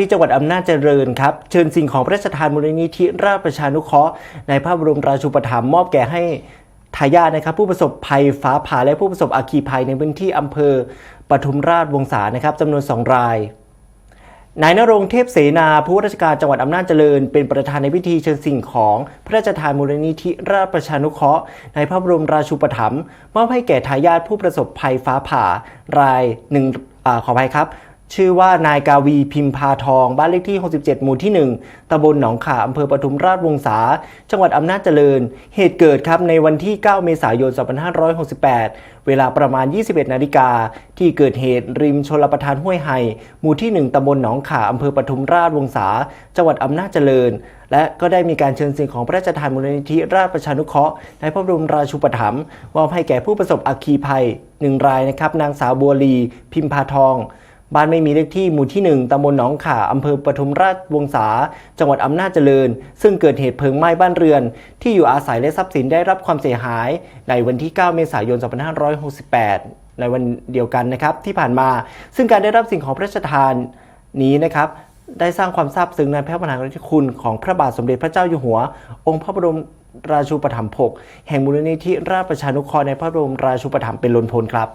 ที่จังหวัดอำนาจเจริญครับเชิญสิ่งของพระราชทานมูลนิธิราชประชานุเคราะห์ในพระบรมราชูปถัมภ์มอบแก่ให้ทายาทนะครับผู้ประสบภัยฟ้าผ่าและผู้ประสบอัคคีภัยในพื้นที่อำเภอปทุมราชวงศานะครับจำนวน 2 รายนายนรงเทพเสนาผู้ราชการจังหวัดอำนาจเจริญ เป็นประธานในพิธีเชิญสิ่งของพระราชทานมูลนิธิราชประชานุเคราะห์ในพระบรมราชูปถัมภ์มอบให้แก่ทายาทผู้ประสบภัยฟ้าผ่ารายหนึ่งอขออภัยครับ ชื่อว่านายกาวีพิมพาทอง บ้านเลขที่ 67 หมู่ที่ 1ตำบลหนองขาอำเภอปทุมราชวงศา จังหวัดอำนาจเจริญ เหตุเกิดครับในวันที่ 9 เมษายน 2568 เวลาประมาณ 21 นาฬิกา ที่เกิดเหตุริมชลประทานห้วยไห่หมู่ที่ 1ตำบลหนองขาอำเภอปทุมราชวงศา จังหวัดอำนาจเจริญ และก็ได้มีการเชิญสิ่งของพระราชทานมูลนิธิราชประชานุเคราะห์ในพระบรมราชูปถัมภ์มอบให้แก่ผู้ประสบอัคคีภัยหนึ่งรายนะครับนางสาวบัวลี พิมพาทอง บ้านไม่มีเลขที่หมู่ที่ 1ตำบลหนองข่าอำเภอปทุมราชวงศา จังหวัดอำนาจเจริญ ซึ่งเกิดเหตุเพลิงไหม้บ้านเรือน ที่อยู่อาศัยและทรัพย์สินได้รับความเสียหาย ในวันที่ 9 เมษายน 2568 ในวันเดียวกันนะครับที่ผ่านมา ซึ่งการได้รับสิ่งของพระราชทานนี้นะครับได้สร้างความซาบซึ้งในพระมหากรุณาธิคุณของพระบาทสมเด็จพระเจ้าอยู่หัว องค์พระบรมราชูปถัมภกแห่งมูลนิธิราชประชานุเคราะห์ในพระบรมราชูปถัมภ์เป็นล้นพ้นครับ